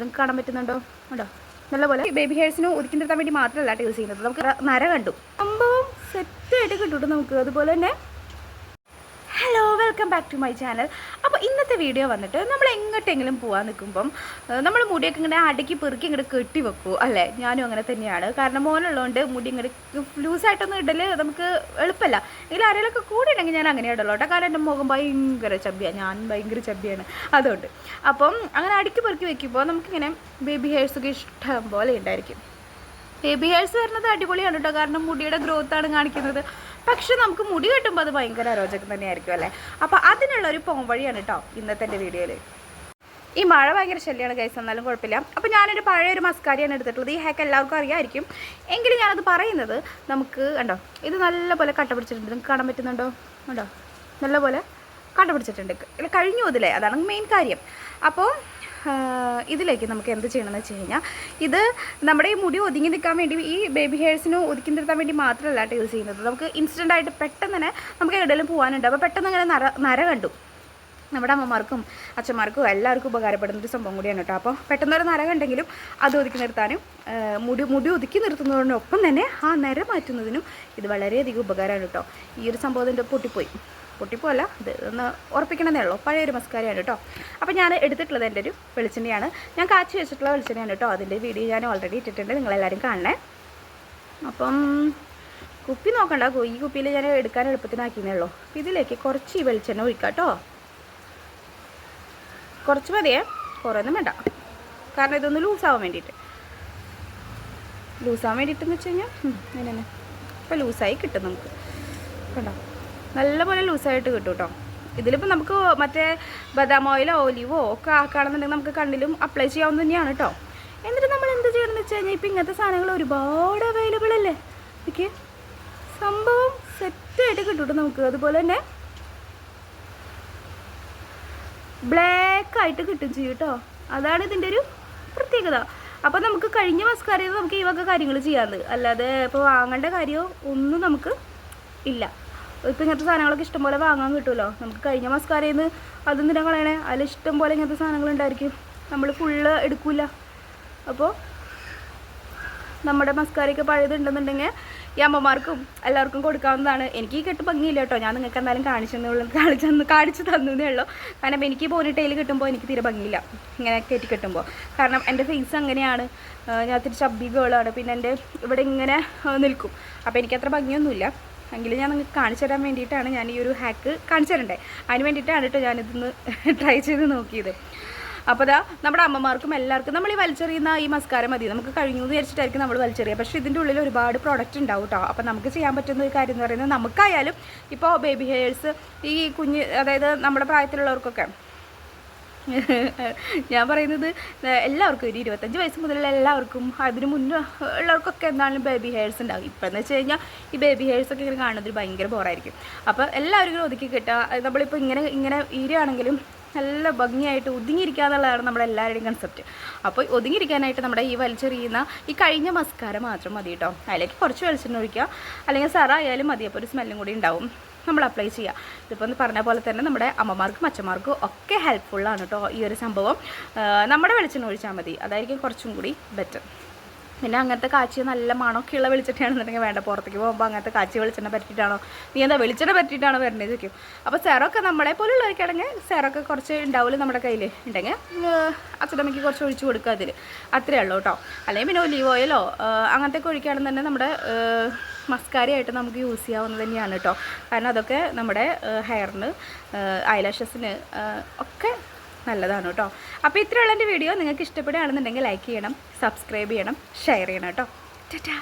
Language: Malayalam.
നിങ്ങൾക്ക് കാണാൻ പറ്റുന്നുണ്ടോ? ഉണ്ടോ? നല്ലപോലെ. ബേബി ഹെയർസിന് ഒതുക്കി നിർത്താൻ വേണ്ടി മാത്രമല്ല യൂസ് ചെയ്യുന്നത്. നമുക്ക് നര കണ്ടു. സംഭവം സെറ്റായിട്ട് കിട്ടും നമുക്ക്. അതുപോലെ തന്നെ welcome back to my channel അപ്പോൾ ഇന്നത്തെ വീഡിയോ വന്നിട്ട് നമ്മൾ എങ്ങോട്ടെങ്കിലും പോകാൻ നിൽക്കുമ്പം നമ്മൾ മുടിയൊക്കെ ഇങ്ങനെ അടുക്കി പെറുക്കി ഇങ്ങോട്ട് കെട്ടി വെക്കൂ അല്ലേ? ഞാനും അങ്ങനെ തന്നെയാണ്. കാരണം മോനുള്ളതുകൊണ്ട് മുടി ഇങ്ങോട്ട് ലൂസായിട്ടൊന്നും ഇടൽ നമുക്ക് എളുപ്പമല്ല എങ്കിൽ ആരെങ്കിലുമൊക്കെ കൂടെ ഉണ്ടെങ്കിൽ ഞാൻ അങ്ങനെ ഇടല്ലോ കേട്ടോ. കാരണം എന്റെ മുഖം ഭയങ്കര ചബ്ബിയാണ് ഞാൻ ഭയങ്കര ചബ്ബിയാണ്. അതുകൊണ്ട്. അപ്പം അങ്ങനെ അടുക്കി പെറുക്കി വെക്കുമ്പോൾ നമുക്കിങ്ങനെ ബേബി ഹെയർസൊക്കെ ഇഷ്ടം പോലെ ഉണ്ടായിരിക്കും. ബേബി ഹെയർസ് വരുന്നത് അടിപൊളിയാണ് കേട്ടോ കാരണം മുടിയുടെ ഗ്രോത്ത് ആണ് കാണിക്കുന്നത്. പക്ഷെ നമുക്ക് മുടി കെട്ടുമ്പോൾ അത് ഭയങ്കര അരോചകം തന്നെയായിരിക്കും അല്ലേ? അപ്പോൾ അതിനുള്ള ഒരു പോംവഴിയാണ് കേട്ടോ ഇന്നത്തെ എന്റെ വീഡിയോയിൽ ഈ മഴ ഭയങ്കര ശല്യമാണ് കൈസ് എന്നാലും കുഴപ്പമില്ല. അപ്പോൾ ഞാനൊരു പഴയ ഒരു മസ്കാരിയാണ് എടുത്തിട്ടുള്ളത്. ഈ ഹാക്ക് എല്ലാവർക്കും അറിയാമായിരിക്കും എങ്കിലും ഞാനത് പറയുന്നത് നമുക്ക് കണ്ടോ? ഇത് നല്ലപോലെ കട്ട പിടിച്ചിട്ടുണ്ട് കാണാൻ പറ്റുന്നുണ്ടോ? കണ്ടോ? നല്ലപോലെ കട്ട പിടിച്ചിട്ടുണ്ട് കഴിഞ്ഞു ഇതിലെ അതാണ് മെയിൻ കാര്യം. അപ്പോൾ ഇതിലേക്ക് നമുക്ക് എന്ത് ചെയ്യണമെന്ന് വെച്ച് കഴിഞ്ഞാൽ ഇത് നമ്മുടെ ഈ മുടി ഒതുങ്ങി നിൽക്കാൻ വേണ്ടി ഈ ബേബി ഹെയർസിന് ഒതുക്കി നിർത്താൻ വേണ്ടി മാത്രമല്ല കേട്ടോ യൂസ് ചെയ്യുന്നത്. നമുക്ക് ഇൻസ്റ്റന്റ് ആയിട്ട് പെട്ടെന്ന് തന്നെ നമുക്ക് എവിടെയെങ്കിലും പോകാനുണ്ട് അപ്പോൾ പെട്ടെന്ന് അങ്ങനെ നര നര കണ്ടു. നമ്മുടെ അമ്മമാർക്കും അച്ഛന്മാർക്കും എല്ലാവർക്കും ഉപകാരപ്പെടുന്ന ഒരു സംഭവം കൂടിയാണ് കേട്ടോ. അപ്പോൾ പെട്ടെന്നൊരു നര കണ്ടെങ്കിലും അത് ഒതുക്കി നിർത്താനും മുടി മുടി ഒതുക്കി നിർത്തുന്നതിനൊപ്പം തന്നെ ആ നര മാറ്റുന്നതിനും ഇത് വളരെയധികം ഉപകാരമാണ് കേട്ടോ. ഈ ഒരു സംഭവത്തിന്റെ പൊട്ടിപ്പോയി. പൊട്ടിപ്പോല്ല ഇത് ഒന്ന് ഉറപ്പിക്കണമെന്നേ ഉള്ളൂ. പഴയൊരു മസ്കാരയാണ് കേട്ടോ അപ്പോൾ ഞാൻ എടുത്തിട്ടുള്ളത് എന്റെ ഒരു വെളിച്ചെണ്ണയാണ്. ഞാൻ കാച്ചി വെച്ചിട്ടുള്ള വെളിച്ചെണ്ണയാണ് കേട്ടോ അതിന്റെ വീഡിയോ ഞാൻ ഓൾറെഡി ഇട്ടിട്ടുണ്ട്. നിങ്ങളെല്ലാവരും കാണണേ. അപ്പം കുപ്പി നോക്കണ്ട. ഈ കുപ്പിയിൽ ഞാൻ എടുക്കാൻ എളുപ്പത്തിനാക്കിയെന്നേ ഉള്ളൂ. അപ്പോൾ ഇതിലേക്ക് കുറച്ച് ഈ വെളിച്ചെണ്ണ ഒഴിക്കാം കേട്ടോ കുറച്ച് മതിയേ. കുറേയൊന്നും വേണ്ട. കാരണം ഇതൊന്ന് ലൂസാവാൻ വേണ്ടിയിട്ട്. ലൂസാവാൻ വേണ്ടിയിട്ടെന്ന് വെച്ച് കഴിഞ്ഞാൽ അങ്ങനെ തന്നെ. അപ്പോൾ ലൂസായി കിട്ടും നമുക്ക്. കണ്ടോ? നല്ലപോലെ ലൂസായിട്ട് കിട്ടും കേട്ടോ ഇതിലിപ്പോൾ നമുക്ക് മറ്റേ ബദാം ഓയിലോ ഓലിവോ ഒക്കെ ആക്കുകയാണെന്നുണ്ടെങ്കിൽ നമുക്ക് കണ്ണിലും അപ്ലൈ ചെയ്യാവുന്ന തന്നെയാണ് കേട്ടോ എന്നിട്ട് നമ്മൾ എന്ത് ചെയ്യണമെന്ന് വെച്ച് കഴിഞ്ഞാൽ ഇപ്പം ഇങ്ങനത്തെ സാധനങ്ങൾ ഒരുപാട് അവൈലബിൾ അല്ലേ? ഓക്കെ സംഭവം സെറ്റായിട്ട് കിട്ടും കേട്ടോ നമുക്ക്. അതുപോലെ തന്നെ ബ്ലാക്ക് ആയിട്ട് കിട്ടും ചെയ്യും കേട്ടോ അതാണ് ഇതിന്റെ ഒരു പ്രത്യേകത. അപ്പോൾ നമുക്ക് കഴിഞ്ഞ മസ്കാരയിൽ നമുക്ക് ഈ വക കാര്യങ്ങൾ ചെയ്യാറുണ്ട് അല്ലാതെ ഇപ്പോൾ വാങ്ങേണ്ട കാര്യമോ ഒന്നും നമുക്ക് ഇല്ല. ഇപ്പം ഇങ്ങനത്തെ സാധനങ്ങളൊക്കെ ഇഷ്ടംപോലെ വാങ്ങാൻ കിട്ടുമല്ലോ. നമുക്ക് കഴിഞ്ഞ മസ്കാരയിൽ നിന്ന് അതെന്തിനാ കളയണേ അതിൽ ഇഷ്ടംപോലെ ഇങ്ങനത്തെ സാധനങ്ങൾ ഉണ്ടായിരിക്കും നമ്മൾ ഫുള്ള് എടുക്കില്ല അപ്പോൾ നമ്മുടെ മസ്കാരയൊക്കെ പഴയതുണ്ടെന്നുണ്ടെങ്കിൽ ഈ അമ്മമാർക്കും എല്ലാവർക്കും കൊടുക്കാവുന്നതാണ്. എനിക്ക് ഈ കെട്ട് ഭംഗിയില്ല കേട്ടോ. ഞാൻ നിങ്ങൾക്ക് എന്തായാലും കാണിച്ചു തന്നുള്ളൂ കാണിച്ചു കാണിച്ചു തന്നേ ഉള്ളൂ. കാരണം എനിക്ക് പോനിട്ടയിൽ കിട്ടുമ്പോൾ എനിക്ക് തീരെ ഭംഗിയില്ല. ഇങ്ങനെ കെട്ടി കെട്ടുമ്പോൾ കാരണം എന്റെ ഫേസ് അങ്ങനെയാണ്. ഞാൻ തിരിച്ച് അബ്ബി ഗേളാണ് പിന്നെ എന്റെ ഇവിടെ ഇങ്ങനെ നിൽക്കും. അപ്പോൾ എനിക്കത്ര ഭംഗിയൊന്നുമില്ല. എങ്കിലും ഞാൻ നിങ്ങൾക്ക് കാണിച്ചു തരാൻ വേണ്ടിയിട്ടാണ് ഞാൻ ഈ ഒരു ഹാക്ക് കാണിച്ചു തരണ്ടേ. അതിന് വേണ്ടിയിട്ടാണ് കേട്ടോ ഞാനിതൊന്ന് ട്രൈ ചെയ്ത് നോക്കിയത്. അപ്പോൾ അതാ നമ്മുടെ അമ്മമാർക്കും എല്ലാവർക്കും നമ്മൾ ഈ വലിച്ചെറിയുന്ന ഈ മസ്കാരം മതി. നമുക്ക് കഴിഞ്ഞു എന്ന് വിചാരിച്ചിട്ടായിരിക്കും നമ്മൾ വലിച്ചെറിയുക. പക്ഷേ ഇതിന്റെ ഉള്ളിൽ ഒരുപാട് പ്രോഡക്റ്റ് ഉണ്ടാവും കേട്ടോ. അപ്പോൾ നമുക്ക് ചെയ്യാൻ പറ്റുന്ന ഒരു കാര്യം എന്ന് പറയുന്നത് നമുക്കായാലും ഇപ്പോൾ ബേബി ഹെയർസ് ഈ കുഞ്ഞ് അതായത് നമ്മുടെ പ്രായത്തിലുള്ളവർക്കൊക്കെ ഞാൻ പറയുന്നത് എല്ലാവർക്കും ഒരു ഇരുപത്തഞ്ച് വയസ്സ് മുതലുള്ള എല്ലാവർക്കും അതിന് മുന്നേ ഉള്ളവർക്കൊക്കെ എന്താണെങ്കിലും ബേബി ഹെയർസ് ഉണ്ടാകും. ഇപ്പം എന്ന് വെച്ച് കഴിഞ്ഞാൽ ഈ ബേബി ഹെയർസ് ഒക്കെ ഇങ്ങനെ കാണുന്നത് ഭയങ്കര ബോറായിരിക്കും അപ്പോൾ എല്ലാവരും ഒതുക്കി കിട്ടുക. നമ്മളിപ്പോൾ ഇങ്ങനെ ഇങ്ങനെ ഇരിയാണെങ്കിലും നല്ല ഭംഗിയായിട്ട് ഒതുങ്ങിയിരിക്കുക എന്നുള്ളതാണ് നമ്മുടെ എല്ലാവരുടെയും കൺസെപ്റ്റ് അപ്പോൾ ഒതുങ്ങിയിരിക്കാനായിട്ട് നമ്മുടെ ഈ വലിച്ചെറിയുന്ന ഈ കഴിഞ്ഞ മസ്കാരം മാത്രം മതി കേട്ടോ. അതിലേക്ക് കുറച്ച് വെളിച്ചെണ്ണ ഒഴിക്കുക. അല്ലെങ്കിൽ സറ ആയാലും മതി അപ്പോൾ ഒരു സ്മെല്ലും കൂടി ഉണ്ടാവും. നമ്മൾ അപ്ലൈ ചെയ്യുക ഇതിപ്പോൾ പറഞ്ഞ പോലെ തന്നെ നമ്മുടെ അമ്മമാർക്കും അച്ഛന്മാർക്കും ഒക്കെ ഹെൽപ്ഫുള്ളാണ് കേട്ടോ ഈ ഒരു സംഭവം. നമ്മുടെ വെളിച്ചെണ്ണ ഒഴിച്ചാൽ മതി. അതായിരിക്കും കുറച്ചും കൂടി ബെറ്റർ പിന്നെ അങ്ങനത്തെ കാച്ചി നല്ല മണമൊക്കെയുള്ള വെളിച്ചെണ്ണയാണെന്നുണ്ടെങ്കിൽ വേണ്ട പുറത്തേക്ക് പോകുമ്പോൾ അങ്ങനത്തെ കാച്ചി വെളിച്ചെണ്ണ പറ്റിയിട്ടാണോ? നീ എന്താ വെളിച്ചെണ്ണ പറ്റിയിട്ടാണോ വരുന്നത് ചോദിക്കും. അപ്പോൾ സെറൊക്കെ നമ്മളെ പോലുള്ളവർക്കാണെങ്കിൽ സെറൊക്കെ കുറച്ച് ഉണ്ടാവില്ല നമ്മുടെ കയ്യിൽ ഉണ്ടെങ്കിൽ അച്ഛനമ്മയ്ക്ക് കുറച്ച് ഒഴിച്ച് കൊടുക്കുക അതിൽ അത്രയേ ഉള്ളൂ കേട്ടോ അല്ലെങ്കിൽ പിന്നെ ഒലീവ് ഓയിലോ അങ്ങനത്തെ തന്നെ നമ്മുടെ മസ്കാരയായിട്ട് നമുക്ക് യൂസ് ചെയ്യാവുന്നത് തന്നെയാണ് കേട്ടോ. കാരണം അതൊക്കെ നമ്മുടെ ഹെയറിന് ഐലാഷസിന് ഒക്കെ നല്ലതാണ് കേട്ടോ. അപ്പോൾ ഇത്രയുള്ള എന്റെ വീഡിയോ നിങ്ങൾക്ക് ഇഷ്ടപ്പെടുകയാണെന്നുണ്ടെങ്കിൽ ലൈക്ക് ചെയ്യണം സബ്സ്ക്രൈബ് ചെയ്യണം ഷെയർ ചെയ്യണം കേട്ടോ. ടാറ്റാ.